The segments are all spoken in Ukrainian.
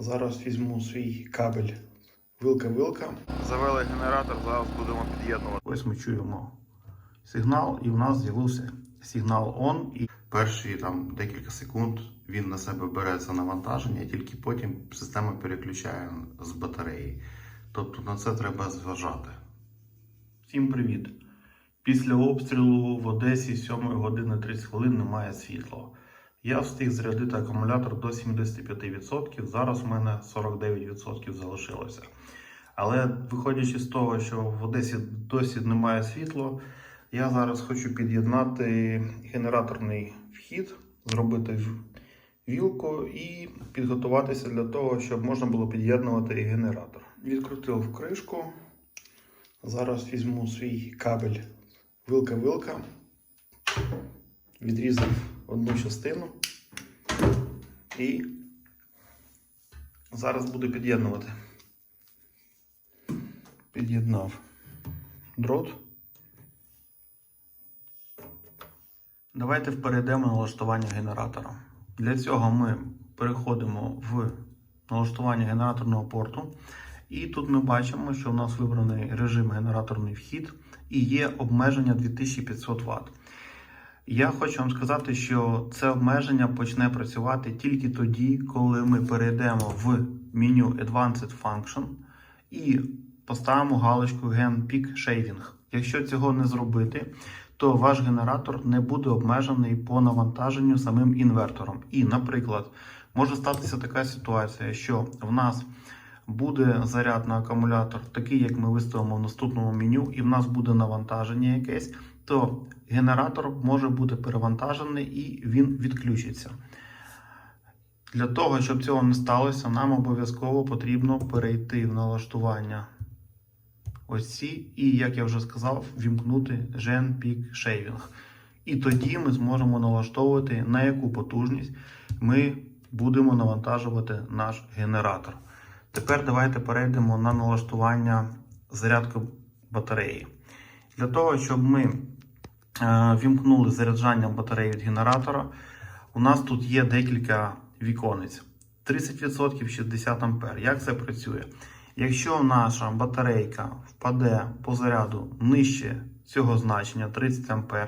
Зараз візьму свій кабель вилка-вилка. Завели генератор, зараз будемо під'єднувати. Ось ми чуємо сигнал, і в нас з'явився сигнал ON. І перші там декілька секунд він на себе бере це навантаження, тільки потім система переключає з батареї. Тобто на це треба зважати. Всім привіт! Після обстрілу в Одесі 7 години 30 хвилин немає світла. Я встиг зарядити акумулятор до 75%, зараз в мене 49% залишилося. Але виходячи з того, що в Одесі досі немає світла, я зараз хочу під'єднати генераторний вхід, зробити вілку і підготуватися для того, щоб можна було під'єднувати і генератор. Відкрутив кришку. Зараз візьму свій кабель вилка-вилка, відрізав одну частину і зараз буду під'єднувати. Під'єднав дрот. Давайте перейдемо на налаштування генератора. Для цього ми переходимо в налаштування генераторного порту. І тут ми бачимо, що у нас вибраний режим генераторний вхід і є обмеження 2500 Вт. Я хочу вам сказати, що це обмеження почне працювати тільки тоді, коли ми перейдемо в меню Advanced Function і поставимо галочку Gen Peak Shaving. Якщо цього не зробити, то ваш генератор не буде обмежений по навантаженню самим інвертором. І, наприклад, може статися така ситуація, що в нас буде заряд на акумулятор, такий, як ми виставимо в наступному меню, і в нас буде навантаження якесь, то генератор може бути перевантажений і він відключиться. Для того, щоб цього не сталося, нам обов'язково потрібно перейти в налаштування ось ці, і, як я вже сказав, вімкнути Gen Peak Shaving. І тоді ми зможемо налаштовувати, на яку потужність ми будемо навантажувати наш генератор. Тепер давайте перейдемо на налаштування зарядки батареї. Для того, щоб ми вімкнули заряджання батареї від генератора, у нас тут є декілька віконець. 30% 60 А. Як це працює? Якщо наша батарейка впаде по заряду нижче цього значення 30 А,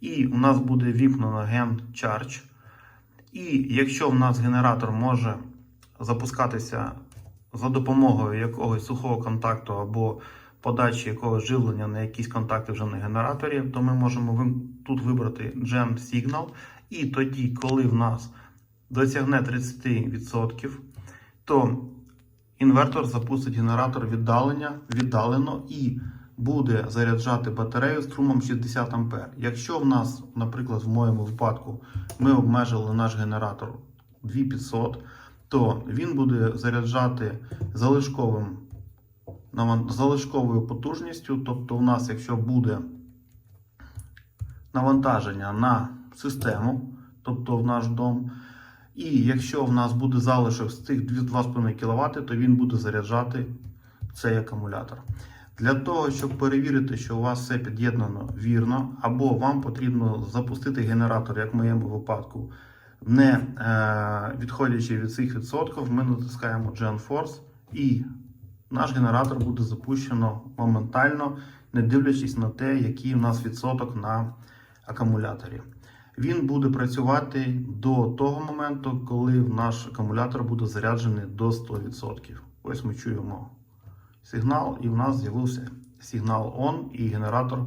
і у нас буде вімкнено Gen Charge, і якщо в нас генератор може запускатися за допомогою якогось сухого контакту або подачі якогось живлення на якісь контакти вже на генераторі, то ми можемо тут вибрати Gen Signal. І тоді, коли в нас досягне 30%, то інвертор запустить генератор віддалення, віддалено і буде заряджати батарею струмом 60 А. Якщо в нас, наприклад, в моєму випадку, ми обмежили наш генератор 2500, то він буде заряджати залишковим залишковою потужністю. Тобто, у нас, якщо буде навантаження на систему, тобто в наш дом, і якщо в нас буде залишок з цих 2,5 кВт, то він буде заряджати цей акумулятор. Для того, щоб перевірити, що у вас все під'єднано вірно, або вам потрібно запустити генератор, як в моєму випадку, не е, відходячи від цих відсотків, ми натискаємо GenForce і наш генератор буде запущено моментально, не дивлячись на те, який у нас відсоток на акумуляторі. Він буде працювати до того моменту, коли наш акумулятор буде заряджений до 100%. Ось ми чуємо сигнал, і в нас з'явився сигнал ON, і генератор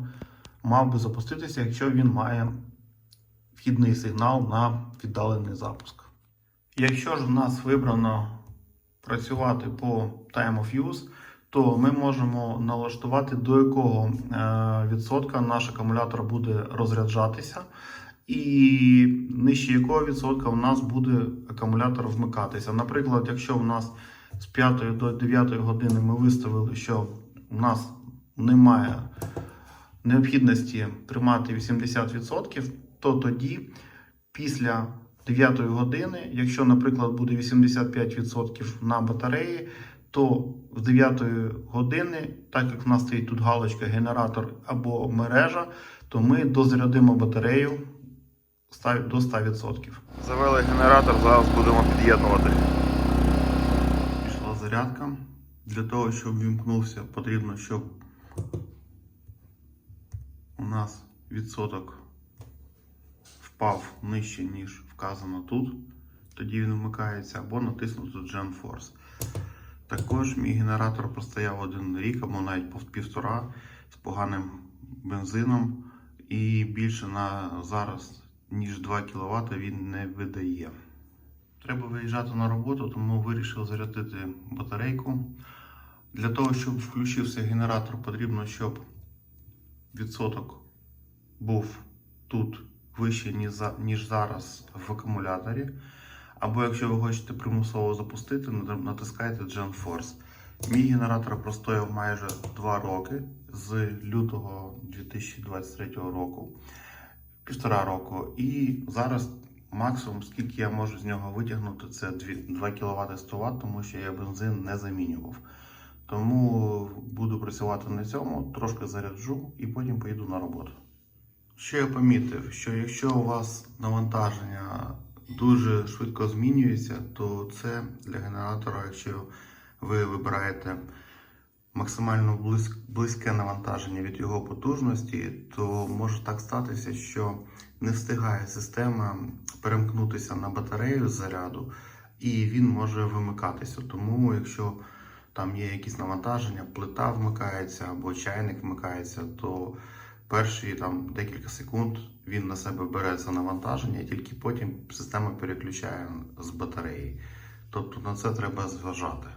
мав би запуститися, якщо він має вхідний сигнал на віддалений запуск. Якщо ж в нас вибрано працювати по Time of Use, то ми можемо налаштувати до якого е, відсотка наш акумулятор буде розряджатися, і нижче якого відсотка у нас буде акумулятор вмикатися. Наприклад, якщо в нас з 5 до 9 години ми виставили, що у нас немає необхідності тримати 80%, то тоді після 9 години, якщо, наприклад, буде 85% на батареї, то з 9 години, так як в нас стоїть тут галочка генератор або мережа, то ми дозарядимо батарею до 100%. Завели генератор, зараз будемо під'єднувати. Пішла зарядка. Для того, щоб вімкнувся, потрібно, щоб у нас відсоток впав нижче, ніж вказано тут. Тоді він вмикається або натиснути GenForce. Також мій генератор простояв один рік або навіть півтора з поганим бензином і більше на зараз, ніж 2 кВт він не видає. Треба виїжджати на роботу, тому вирішив зарядити батарейку. Для того, щоб включився генератор, потрібно, щоб відсоток був тут вищий, ніж за- ніж зараз в акумуляторі. Або якщо ви хочете примусово запустити, нат- натискайте GenForce. Мій генератор простояв майже 2 роки з лютого 2023 року, півтора року. І зараз максимум, скільки я можу з нього витягнути, це 2 кВт 100 Вт, тому що я бензин не замінював. Тому буду працювати на цьому, трошки заряджу і потім поїду на роботу. Що я помітив, що якщо у вас навантаження дуже швидко змінюється, то це для генератора, якщо ви вибираєте максимально близьке навантаження від його потужності, то може так статися, що не встигає система перемкнутися на батарею з заряду, і він може вимикатися. Тому, якщо там є якісь навантаження, плита вмикається або чайник вмикається, то перші там декілька секунд він на себе бере це навантаження, і тільки потім система переключає з батареї. Тобто на це треба зважати.